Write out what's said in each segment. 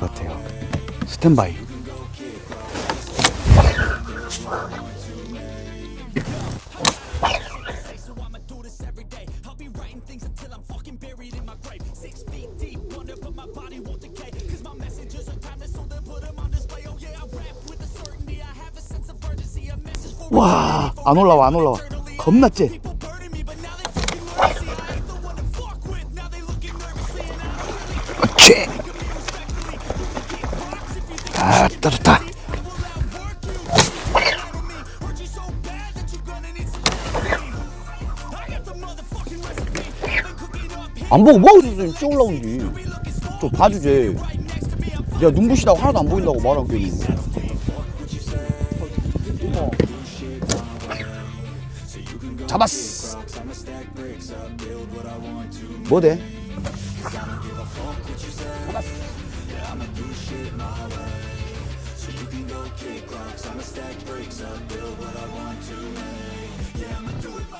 어때요? 스탠바이. 와, 안 올라와, 안 올라와. 겁나 째. 안 보고 뭐하고 있었어? 찌 올라오지. 좀 봐주지. 야, 눈부시다고 하나도 안 보인다고 말하고 있는 잡았어. 뭐 돼? Let's go.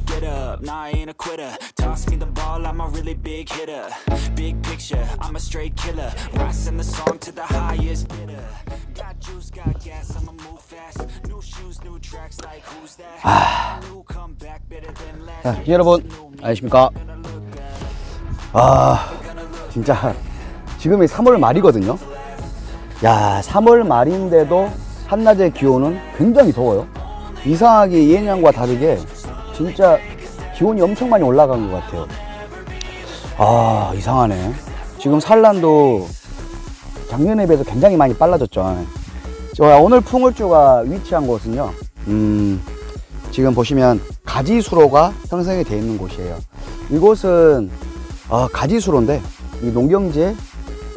Get up, nah, I ain't a quitter Toss me the ball, I'm a really big hitter Big picture, I'm a straight killer Rising the song to the highest bidder Got juice, got gas, I'ma move fast New shoes, new tracks, like who's that? New comeback, better than last 자, 여러분, 안녕하십니까. 아, 진짜, 지금이 3월 말이거든요. 야, 3월 말인데도 한낮의 기온은 굉장히 더워요. 이상하게 예년과 다르게 진짜 기온이 엄청 많이 올라간 것 같아요. 아, 이상하네. 지금 산란도 작년에 비해서 굉장히 많이 빨라졌죠. 저 오늘 풍을주가 위치한 곳은요. 음, 지금 보시면 가지수로가 형성이 되어 있는 곳이에요. 이곳은 어, 가지수로인데 이 농경지에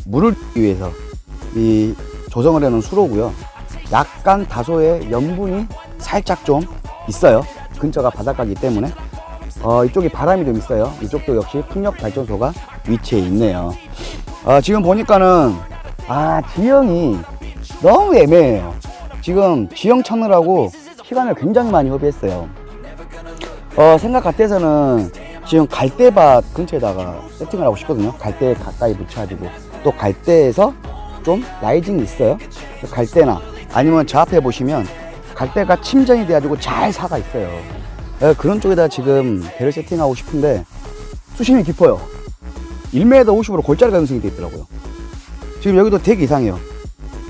물을 위해서 이 조성을 해놓은 수로고요. 약간 다소의 염분이 살짝 좀 있어요. 근처가 바닷가이기 때문에 어, 이쪽에 바람이 좀 있어요. 이쪽도 역시 풍력 발전소가 위치해 있네요. 어, 지금 보니까는 아 지형이 너무 애매해요. 지금 지형 찾느라고 시간을 굉장히 많이 허비했어요. 어, 생각 같아서는 지금 갈대밭 근처에다가 세팅을 하고 싶거든요. 갈대 가까이 붙여가지고 또 갈대에서 좀 라이징이 있어요. 갈대나 아니면 저 앞에 보시면 갈대가 침전이 돼가지고 잘 사가 있어요. 예, 그런 쪽에다 지금 배를 세팅하고 싶은데 수심이 깊어요. 1m 50으로 골짜기 가능성이 돼 있더라고요. 지금 여기도 되게 이상해요.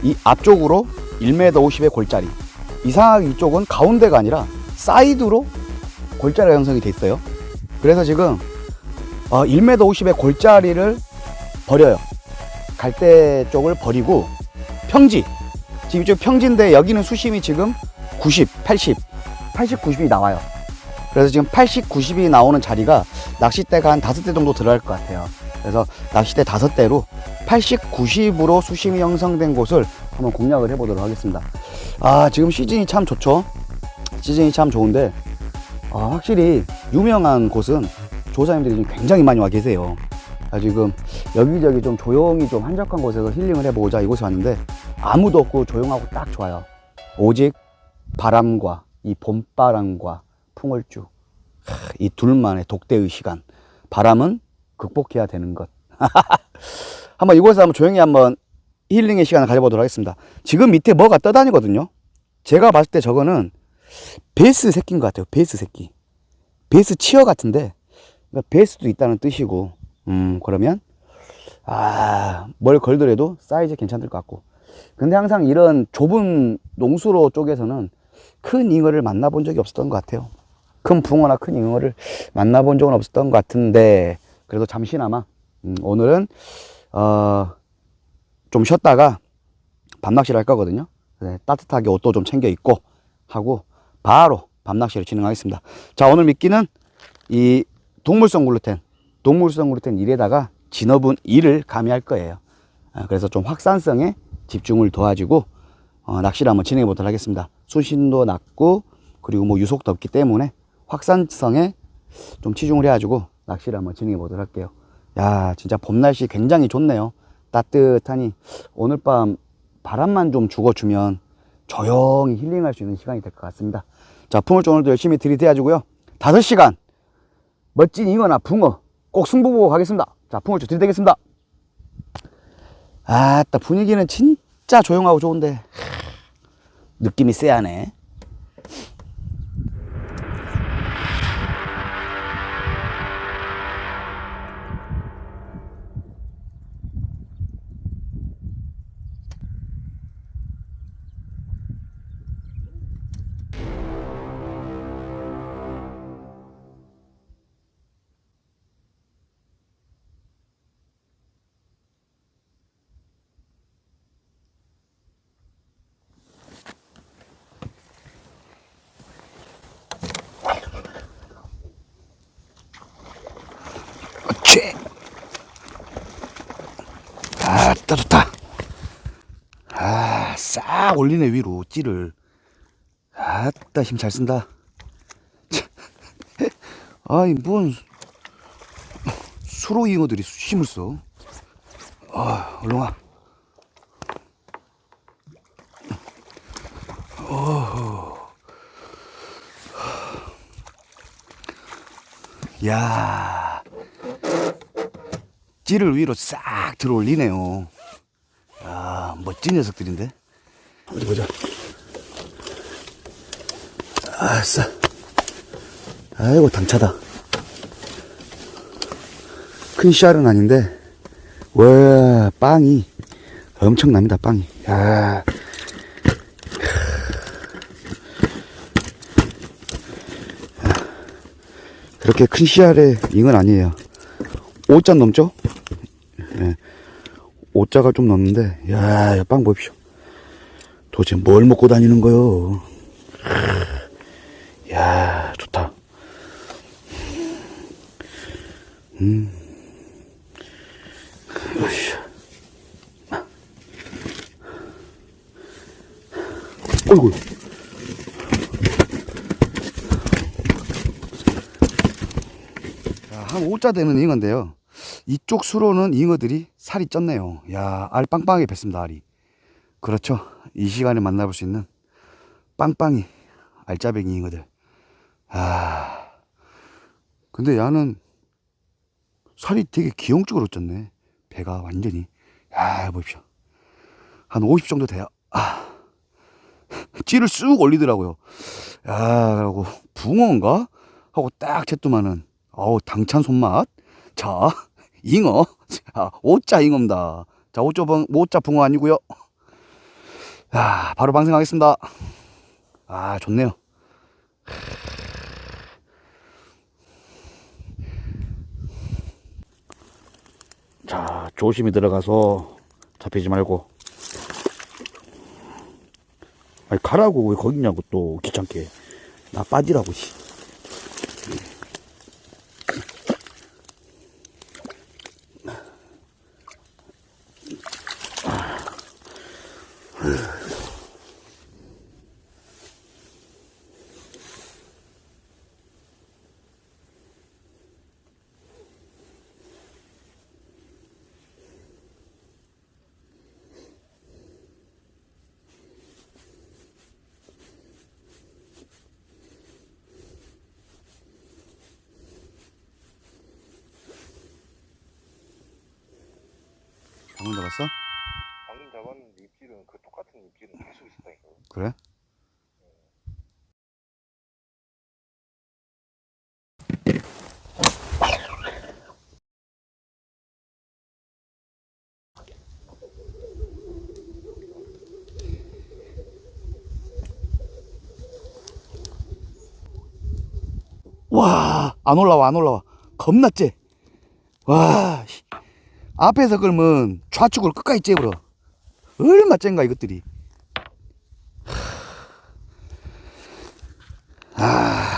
이 앞쪽으로 1m 50의 골짜리. 이상하게 이쪽은 가운데가 아니라 사이드로 골짜리가 형성이 돼 있어요. 그래서 지금 어, 1m 50의 골짜리를 버려요. 갈대 쪽을 버리고 평지. 지금 이쪽 평지인데 여기는 수심이 지금 90, 80, 80, 90이 나와요. 그래서 지금 80, 90이 나오는 자리가 낚싯대가 한 다섯 대 정도 들어갈 것 같아요. 그래서 낚싯대 다섯 대로 80, 90으로 수심이 형성된 곳을 한번 공략을 해보도록 하겠습니다. 아, 지금 시즌이 참 좋죠. 시즌이 참 좋은데, 아, 확실히 유명한 곳은 조사님들이 굉장히 많이 와 계세요. 아, 지금 여기저기 좀 조용히 좀 한적한 곳에서 힐링을 해보고자 이곳에 왔는데 아무도 없고 조용하고 딱 좋아요. 오직 바람과 이 봄바람과 풍을주 하, 이 둘만의 독대의 시간. 바람은 극복해야 되는 것. 한번 이곳에서 한번 조용히 한번 힐링의 시간을 가져보도록 하겠습니다. 지금 밑에 뭐가 떠다니거든요. 제가 봤을 때 저거는 베스 새끼인 것 같아요. 베스 새끼. 베스 치어 같은데 그러니까 베스도 있다는 뜻이고 음 그러면 아 뭘 걸더라도 사이즈 괜찮을 것 같고. 근데 항상 이런 좁은 농수로 쪽에서는 큰 잉어를 만나본 적이 없었던 것 같아요 큰 붕어나 큰 잉어를 만나본 적은 없었던 것 같은데 그래도 잠시나마 음, 오늘은 어, 좀 쉬었다가 밤낚시를 할 거거든요 네, 따뜻하게 옷도 좀 챙겨 입고 하고 바로 밤낚시를 진행하겠습니다 자 오늘 미끼는 이 동물성 글루텐 동물성으로 된 일에다가 진업은 일을 가미할 거예요. 아, 그래서 좀 확산성에 집중을 도와주고 어, 낚시를 한번 진행해 보도록 하겠습니다. 수심도 낮고 그리고 뭐 유속도 없기 때문에 확산성에 좀 치중을 해가지고 낚시를 한번 진행해 보도록 할게요. 야, 진짜 봄 날씨 굉장히 좋네요. 따뜻하니 오늘 밤 바람만 좀 죽어주면 조용히 힐링할 수 있는 시간이 될 것 같습니다. 자, 풍을 좀 오늘도 열심히 들이대야주고요. 5시간 멋진 잉어나 붕어 꼭 승부 보고 가겠습니다. 자, 풍을 좀 들이대겠습니다. 아따 분위기는 진짜 조용하고 좋은데 느낌이 쎄하네. 아따 좋다. 아 싹 올리네 위로 찌를. 아따 힘 잘 쓴다. 아이 뭔 수로 잉어들이 힘을 써? 아, 얼른 와 야. 찌를 위로 싹 들어 올리네요. 야, 멋진 녀석들인데? 어디 보자. 아싸. 아이고, 당차다. 큰 씨알은 아닌데, 와, 빵이 엄청납니다, 빵이. 야. 그렇게 큰 씨알의 잉은 아니에요. 5자 넘죠? 예. 5자가 좀 넘는데, 야, 야, 빵 보십시오. 도대체 뭘 먹고 다니는 거요? 야, 좋다. 음. 어이구. 자, 한 5자 되는 잉어인데요. 이쪽 수로는 잉어들이 살이 쪘네요. 야, 알 빵빵하게 뱄습니다, 알이. 그렇죠. 이 시간에 만나볼 수 있는 빵빵이 알짜배기 잉어들. 아. 근데 야는 살이 되게 기형적으로 쪘네. 배가 완전히. 야, 보십시오. 한 50 정도 돼요. 아. 찌를 쑥 올리더라고요. 야, 그러고 붕어인가? 하고 딱 챘더만은 어우 당찬 손맛. 자, 잉어. 자, 오자 잉어입니다. 자, 오자 붕 오자 붕어 아니고요. 야, 바로 방생하겠습니다. 아, 좋네요. 자, 조심히 들어가서 잡히지 말고. 아니, 가라고 왜 거기 있냐고 또 귀찮게. 나 빠지라고, 씨. 방금 잡았어? 방금 잡았는데 입질은 그 똑같은 입질은 계속 있었다니까요. 그래? 와, 안 올라와, 안 올라와. 째. 와, 씨. 앞에서 끌면 좌측으로 끝까지 째버려. 얼마 짠가, 이것들이. 아.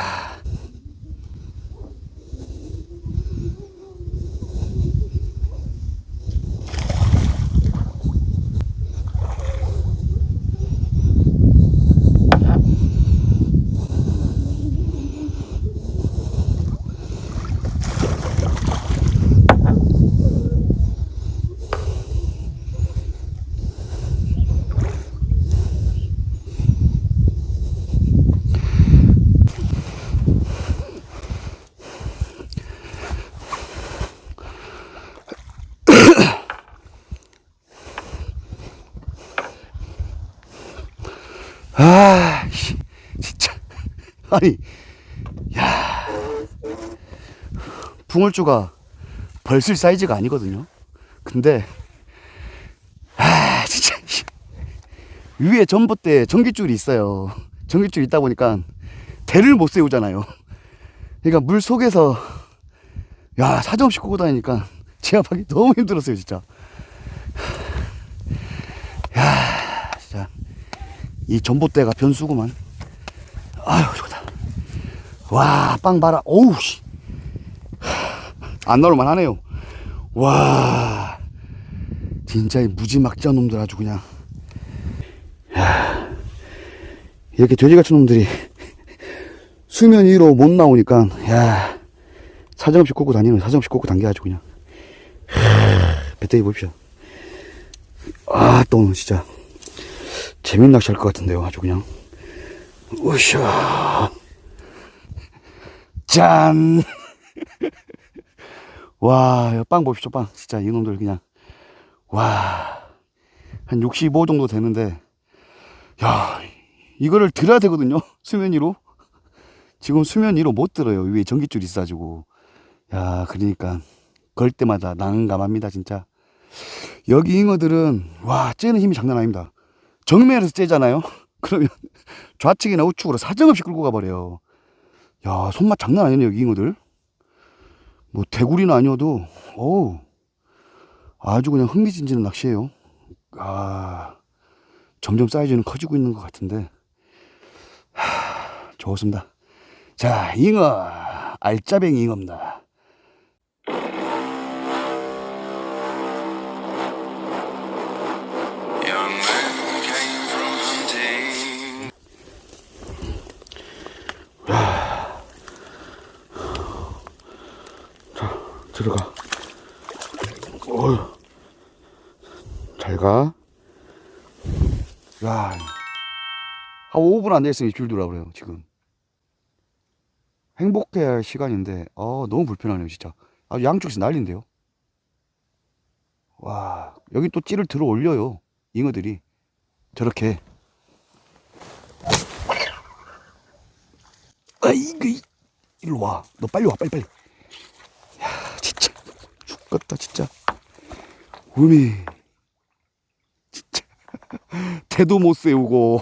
아니, 야. 붕어쭈가 벌쓸 사이즈가 아니거든요. 근데, 아, 진짜. 씨. 위에 전봇대 전기줄이 있어요. 전기줄 있다 보니까 대를 못 세우잖아요. 그러니까 물 속에서, 야, 사정없이 끄고 다니니까 제압하기 너무 힘들었어요, 진짜. 야, 진짜. 이 전봇대가 변수구만. 아유, 좋다. 와, 빵 봐라. 어우, 씨. 안 나올만 하네요. 와. 진짜 이 무지막지한 놈들 아주 그냥. 야. 이렇게 돼지 같은 놈들이 수면 위로 못 나오니까, 야. 사정없이 꽂고 다니는, 사정없이 꽂고 당겨가지고 그냥. 배때기 보십시오. 아, 또 오늘 진짜. 재밌는 낚시 할 것 같은데요, 아주 그냥. 으쌰. 짠! 와, 빵 보십시오, 빵. 진짜 이놈들 그냥. 와. 한 65 정도 되는데, 야, 이거를 들어야 되거든요, 수면 위로. 지금 수면 위로 못 들어요. 위에 전기줄이 있어가지고. 야, 그러니까, 걸 때마다 난감합니다, 진짜. 여기 잉어들은, 와, 째는 힘이 장난 아닙니다. 정면에서 째잖아요? 그러면 좌측이나 우측으로 사정없이 끌고 가버려요. 야, 손맛 장난 아니네, 여기 잉어들. 뭐, 대구리는 아니어도, 어우, 아주 그냥 흥미진진한 낚시예요. 아, 점점 사이즈는 커지고 있는 것 같은데, 하, 좋습니다. 자, 잉어, 알짜뱅이 잉어입니다. Young man came from hunting. 들어가. 어휴. 잘 가. 야. 한 5분 안 됐으면 입줄 두라 그래요, 지금. 행복해야 할 시간인데, 어, 너무 불편하네요, 진짜. 아, 양쪽에서 난린데요. 와, 여기 또 찌를 들어 올려요. 잉어들이. 저렇게. 아이고, 이- 일로 와. 너 빨리 와, 빨리, 빨리. 진짜 죽겠다 진짜 우미 진짜 대도 못 세우고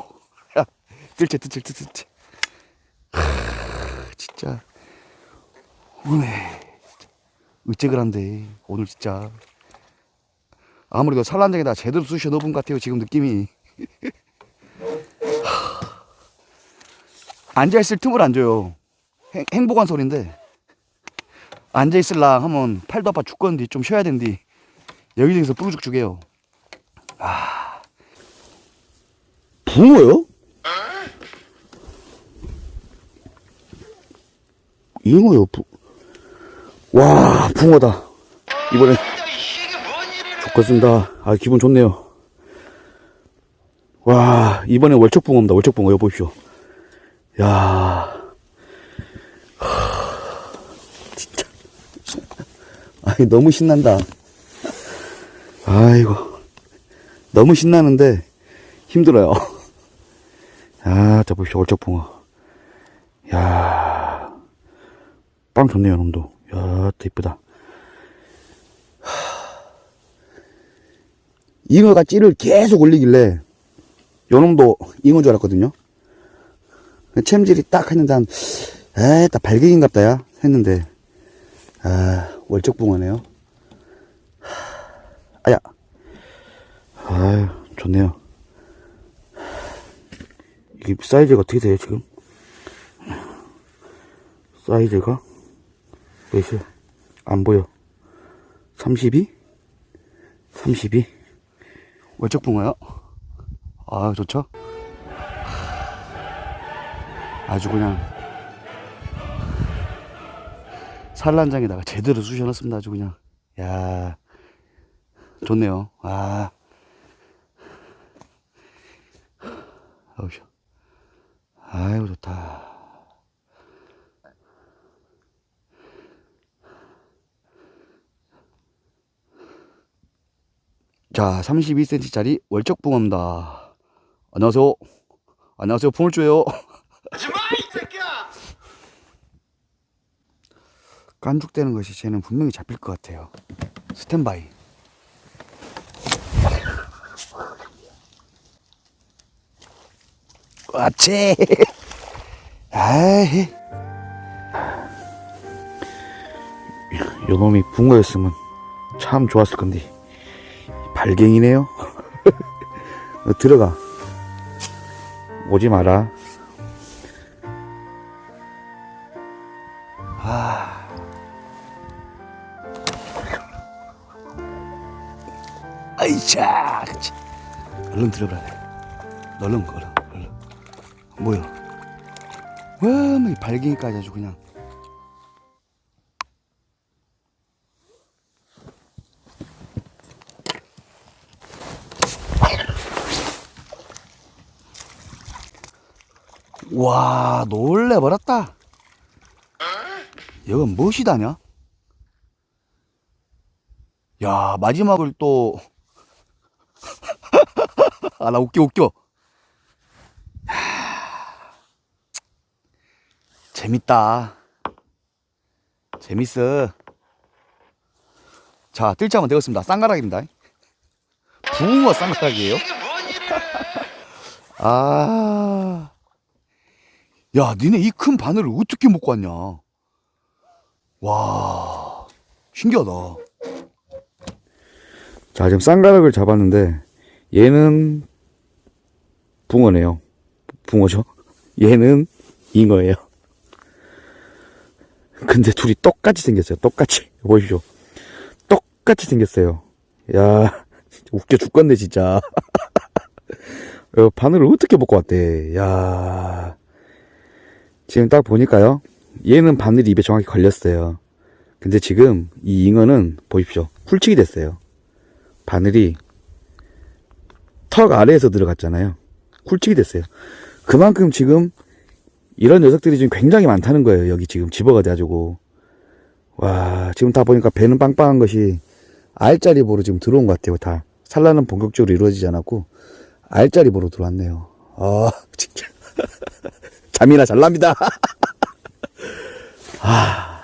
야, 뜰채 뜰채 뜰채. 하, 진짜. 우미 어째을 한데 오늘 진짜. 아무래도 산란장에다 제대로 쑤셔 넣은 것 같아요 지금 느낌이. 앉아있을 틈을 안 줘요. 행, 행복한 소리인데. 앉아있을랑 하면 팔도 아파 죽겠는데 좀 쉬어야 된디. 여기저기서 뿌르죽 죽여요. 아 붕어요? 잉어요 부... 와 붕어다 이번에 죽겠습니다 아 기분 좋네요 와 이번에 월척붕어입니다 월척붕어 여기 보십시오 야 아이, 너무 신난다. 아이고. 너무 신나는데 힘들어요. 아, 자, 보십시오. 월척붕어. 야 빵 좋네요, 놈도. 야, 또 이쁘다. 잉어가 찌를 계속 올리길래 요 놈도 잉어인 줄 알았거든요. 챔질이 딱 했는데 한, 에이, 딱 발갱인갑다, 야. 했는데, 아, 월적붕어네요. 아야. 아유, 좋네요. 이게 사이즈가 어떻게 돼요, 지금? 사이즈가? 몇이요? 안 보여. 32? 32? 월적 붕어요? 아, 좋죠? 아주 그냥 산란장에다가 제대로 쑤셔놨습니다. 아주 그냥. 야 좋네요. 아. 아이고, 좋다. 자, 32cm짜리 월척붕어입니다. 안녕하세요. 안녕하세요, 붕어쭈예요. 하지마 이 새끼야 깐죽대는 것이 쟤는 분명히 잡힐 것 같아요. 스탠바이. 그렇지. 아이. 요놈이 붕어였으면 참 좋았을 건데. 발갱이네요. 너 들어가. 오지 마라. 아이차, 그렇지. 얼른 들어가라. 너 얼른, 얼른, 얼른. 뭐야? 와, 뭐이 발갱이까지 아주 그냥. 와, 놀래버렸다. 이건 무엇이다냐? 야, 마지막을 또. 아, 나 웃겨, 웃겨. 하... 재밌다. 재밌어. 자, 한번 되었습니다. 쌍가락입니다. 붕어 쌍가락이에요. 아. 야, 니네 이 큰 바늘을 어떻게 먹고 왔냐? 와, 신기하다. 자, 지금 쌍가락을 잡았는데, 얘는 붕어네요. 붕어죠? 얘는 잉어예요. 근데 둘이 똑같이 생겼어요. 똑같이. 보십시오. 똑같이 생겼어요. 야, 웃겨 죽겠네, 진짜. 어, 바늘을 어떻게 먹고 왔대. 야 지금 딱 보니까요. 얘는 바늘이 입에 정확히 걸렸어요. 근데 지금 이 잉어는 보십시오. 훌치기 됐어요. 바늘이 턱 아래에서 들어갔잖아요. 훌치기 됐어요. 그만큼 지금 이런 녀석들이 지금 굉장히 많다는 거예요. 여기 지금 집어가 돼가지고. 와, 지금 다 보니까 배는 빵빵한 것이 알짜리 보로 지금 들어온 것 같아요. 다. 산란은 본격적으로 이루어지지 않았고, 알짜리 보러 들어왔네요. 아, 진짜. 잠이나 잘 납니다. 아.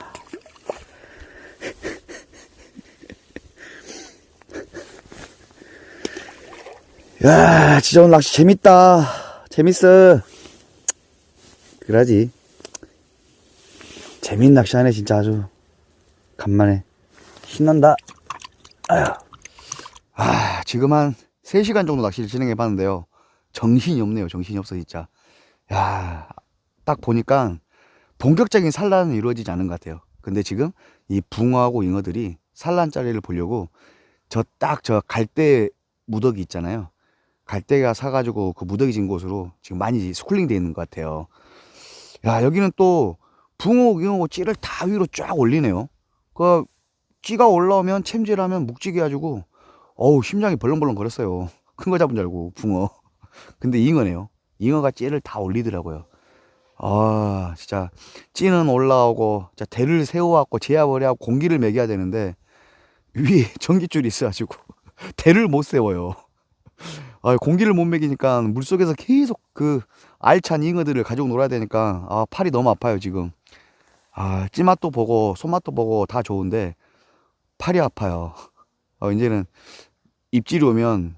야, 진짜 오늘 낚시 재밌다. 재밌어. 그러지. 재밌는 낚시 하네, 진짜 아주. 간만에. 신난다. 아휴. 아, 지금 한 3시간 정도 낚시를 진행해 봤는데요. 정신이 없네요. 정신이 없어, 진짜. 야, 딱 보니까 본격적인 산란은 이루어지지 않은 것 같아요. 근데 지금 이 붕어하고 잉어들이 산란자리를 보려고 저 딱 저 갈대 무더기 있잖아요. 갈대가 사가지고 그 무더기 진 곳으로 지금 많이 스쿨링 돼 있는 것 같아요. 야, 여기는 또 붕어, 잉어, 찌를 다 위로 쫙 올리네요. 그 찌가 올라오면 챔질하면 묵직해 가지고 어우 심장이 벌렁벌렁 거렸어요. 큰 거 잡은 줄 알고 붕어. 근데 잉어네요. 잉어가 찌를 다 올리더라고요. 아 진짜 찌는 올라오고 진짜 대를 세워갖고 제압을 해갖고 공기를 먹여야 되는데 위에 전기줄이 있어가지고 대를 못 세워요. 아 공기를 못 먹이니까 물속에서 계속 그 알찬 잉어들을 가지고 놀아야 되니까 아 팔이 너무 아파요 지금. 아 찌맛도 보고 손맛도 보고 다 좋은데 팔이 아파요. 어, 이제는 입질이 오면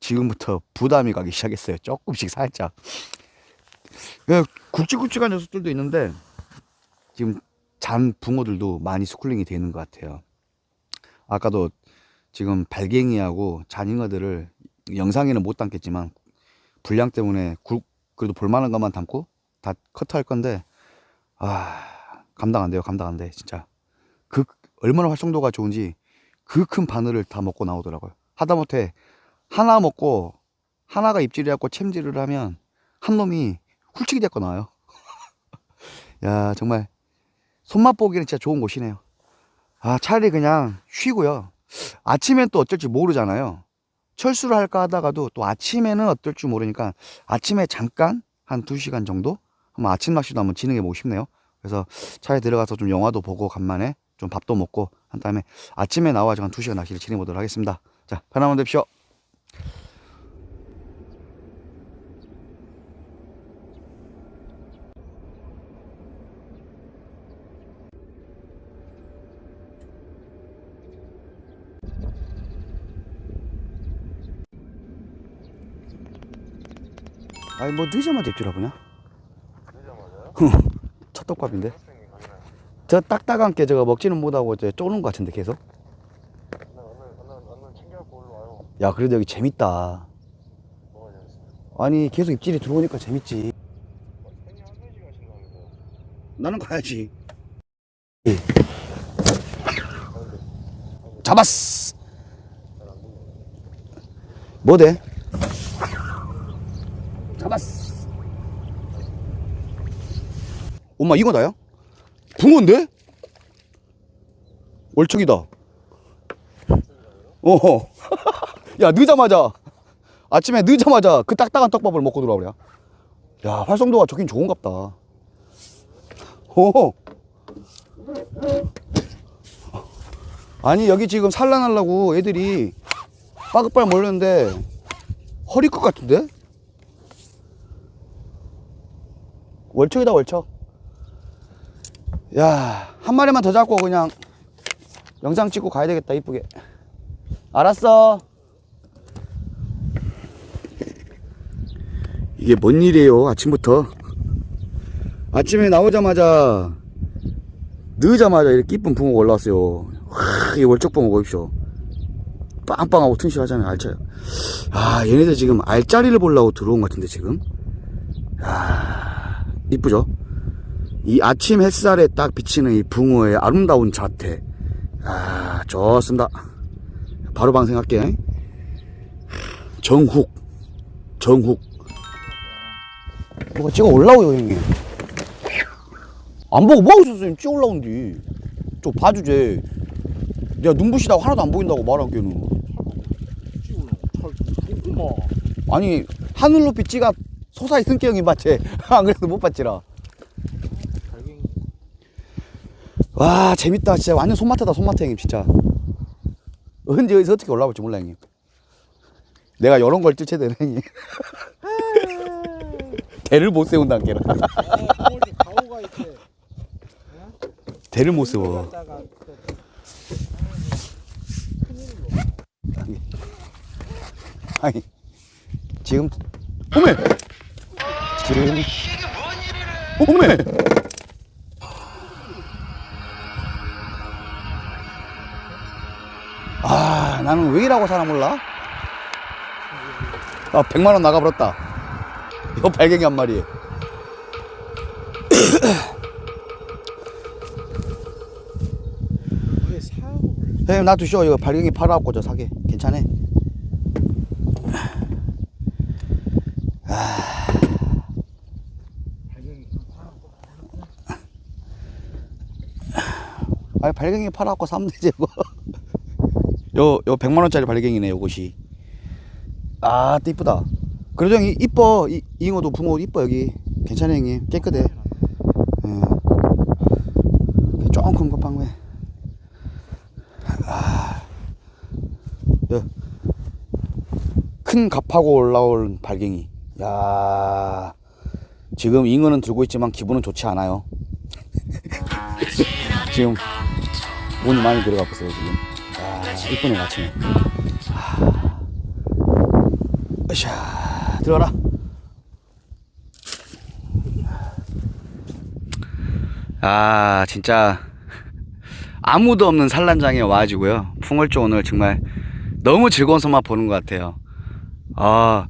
지금부터 부담이 가기 시작했어요. 조금씩 살짝. 그냥 굵직굵직한 녀석들도 있는데 지금 잔 붕어들도 많이 스쿨링이 되는 것 같아요. 아까도 지금 발갱이하고 잔잉어들을 영상에는 못 담겠지만 분량 때문에 굵, 그래도 볼만한 것만 담고 다 커트할 건데 아 감당 안 돼요. 감당 안 돼. 진짜 그 얼마나 활성도가 좋은지 그 큰 바늘을 다 먹고 나오더라고요. 하다못해 하나 먹고 하나가 입질해갖고 챔질을 하면 한 놈이 훌치기 됐고 나와요. 야 정말 손맛 보기는 진짜 좋은 곳이네요. 아 차라리 그냥 쉬고요. 아침엔 또 어쩔지 모르잖아요. 철수를 할까 하다가도 또 아침에는 어떨지 모르니까 아침에 잠깐 한 2시간 정도 한번 아침 낚시도 한번 진행해 보고 싶네요. 그래서 차에 들어가서 좀 영화도 보고 간만에 좀 밥도 먹고 한 다음에 아침에 나와서 한 2시간 낚시를 진행해 보도록 하겠습니다. 자, 편안한 되십시오. 아니 뭐 늦자마자 입질하 보냐? 늦자마자요? 첫 떡밥인데. 저 딱딱한 게 저거 먹지는 못하고 이제 쪼는 것 같은데 계속. 야 그래도 여기 재밌다. 아니 계속 입질이 들어오니까 재밌지. 형님 한 3시 가신다면서요? 나는 가야지. 잡았어. 뭐대? 잡았어. 엄마 이거 나야? 붕어인데? 월척이다. 어. 야 늦자마자 아침에 늦자마자 그 딱딱한 떡밥을 먹고 들어와 버려. 야 활성도가 좋긴 좋은갑다. 오. 아니 여기 지금 산란하려고 애들이 빠글빠글 몰렸는데 허리 것 같은데? 월척이다 월척 야 한 마리만 더 잡고 그냥 영상 찍고 가야 되겠다 이쁘게 알았어 이게 뭔 일이에요 아침부터 아침에 나오자마자 늦자마자 이렇게 이쁜 붕어가 올라왔어요. 와, 이 월척 붕어 보십시오. 빵빵하고 튼실하잖아요, 알차요. 아, 얘네들 지금 알짜리를 보려고 들어온 것 같은데, 지금. 아, 이쁘죠? 이 아침 햇살에 딱 비치는 이 붕어의 아름다운 자태. 아, 좋습니다. 바로 방생할게. 정훅. 정훅. 뭐가 찍어 올라오요, 형님. 안 보고 뭐하고 있었어 지금 찌 올라온디 좀 봐주제 내가 눈부시다고 하나도 안 보인다고 말하기에는 아니 하늘 높이 찌가 솟아있 승격이 맞지 안 그래도 못 봤지라 와 재밌다 진짜. 완전 손마트다 손마트 형님 진짜. 언제 어디서 어떻게 올라올지 몰라 형님. 내가 이런 걸 쫓아야 되네 형님. 대를 못 세운다는. 게라 어디 가오가 있대. 대를 못 세워. 아니 지금 어메! 지금. 어메 나는 왜 이라고 사람 몰라? 아 100만원 나가버렸다. 이거 발갱이 한 마리. 왜 사고 형님 놔두시오. 이거 발갱이 팔아갖고 저 사게. 괜찮아. 아 발갱이 팔아갖고 사면 되지 뭐. 요, 요 100만원짜리 발갱이네 요것이 아 이쁘다 그래도 형이 이뻐 이, 잉어도 붕어 이뻐 여기 괜찮아 형님 깨끗해 예. 조금 급한 거야 예. 큰 갑하고 올라올 발갱이. 야 지금 잉어는 들고 있지만 기분은 좋지 않아요. 지금 돈이 많이 들어가 보세요 지금. 야 이쁘네 아침에. 아. 으쌰 들어가라. 아 진짜 아무도 없는 산란장에 와가지고요. 풍월조 오늘 정말 너무 즐거운 소만 보는 것 같아요. 아,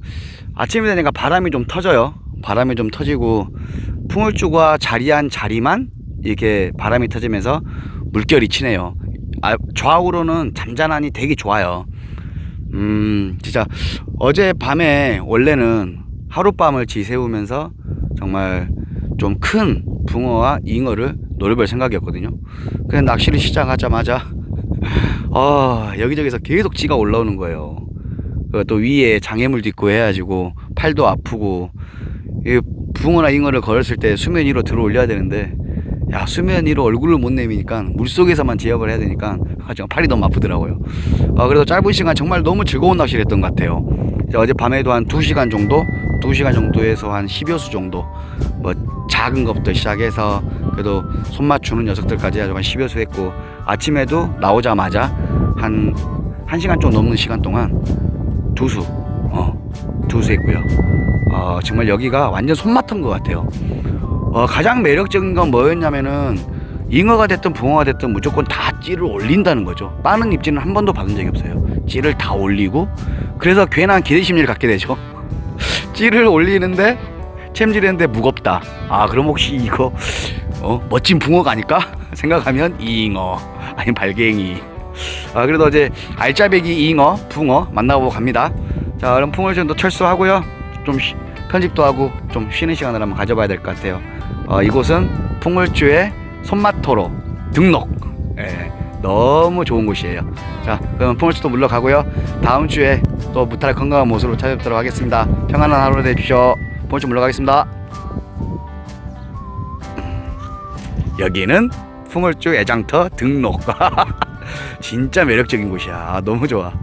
아침이 되니까 바람이 좀 터져요. 바람이 좀 터지고, 풍월주가 자리한 자리만 이렇게 바람이 터지면서 물결이 치네요. 아, 좌우로는 잠잠하니 되게 좋아요. 음, 진짜 어제 밤에 원래는 하룻밤을 지새우면서 정말 좀 큰 붕어와 잉어를 노려볼 생각이었거든요. 그냥 낚시를 시작하자마자 아 여기저기서 계속 찌가 올라오는 거예요. 그또 위에 장애물도 있고 해가지고 팔도 아프고 이 붕어나 잉어를 걸었을 때 수면 위로 들어 올려야 되는데 야 수면 위로 얼굴을 못 내미니까 물 속에서만 제압을 해야 되니까 아, 정말 팔이 너무 아프더라고요. 아 그래도 짧은 시간 정말 너무 즐거운 낚시를 했던 것 같아요. 어제 밤에도 한 2시간 정도 2시간 정도에서 한 10여 수 정도 뭐 작은 것부터 시작해서 그래도 손 맞추는 녀석들까지 아주 한 10여 수 했고 아침에도 나오자마자 한 1시간 좀 넘는 시간 동안 두수 어 두수 했고요 어, 정말 여기가 완전 손맛인 것 같아요. 어, 가장 매력적인 건 뭐였냐면은 잉어가 됐든 붕어가 됐든 무조건 다 찌를 올린다는 거죠. 빠는 입질은 한 번도 받은 적이 없어요. 찌를 다 올리고 그래서 괜한 기대 심리를 갖게 되죠. 찌를 올리는데 챔질했는데 무겁다. 아 그럼 혹시 이거 어, 멋진 붕어가 아닐까 생각하면 잉어 아니면 발갱이. 아 그래도 어제 알짜배기 잉어 붕어 만나보고 갑니다. 자 그럼 풍월전도 철수하고요. 좀 쉬- 편집도 하고 좀 쉬는 시간을 한번 가져봐야 될 것 같아요. 어, 이곳은 풍월주의 손맛토로 등록. 예, 너무 좋은 곳이에요. 자, 그럼 풍월주도 물러가고요. 다음 주에 또 무탈 건강한 모습으로 찾아뵙도록 하겠습니다. 평안한 하루 되십시오. 풍월주 물러가겠습니다. 여기는 풍월주 애장터 등록. 진짜 매력적인 곳이야. 아, 너무 좋아.